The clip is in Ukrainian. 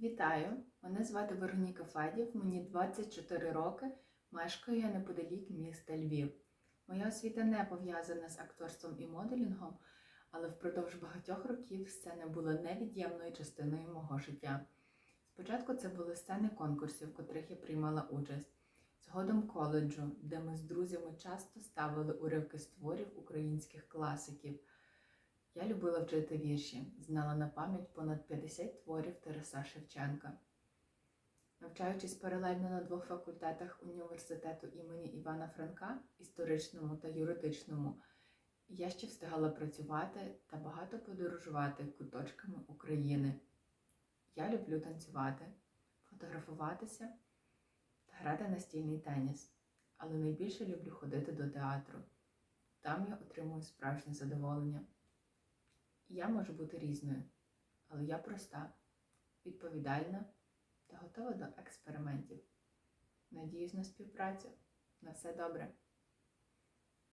Вітаю! Мене звати Вероніка Федів, мені 24 роки, мешкаю я неподалік міста Львів. Моя освіта не пов'язана з акторством і моделінгом, але впродовж багатьох років сцена була невід'ємною частиною мого життя. Спочатку це були сцени конкурсів, в котрих я приймала участь. Згодом коледжу, де ми з друзями часто ставили уривки з творів українських класиків. Я любила вчити вірші, знала на пам'ять понад 50 творів Тараса Шевченка. Навчаючись паралельно на двох факультетах університету імені Івана Франка, історичному та юридичному, я ще встигала працювати та багато подорожувати куточками України. Я люблю танцювати, фотографуватися та грати настільний теніс, але найбільше люблю ходити до театру. Там я отримую справжнє задоволення. Я можу бути різною, але я проста, відповідальна та готова до експериментів. Надіюсь на співпрацю. На все добре.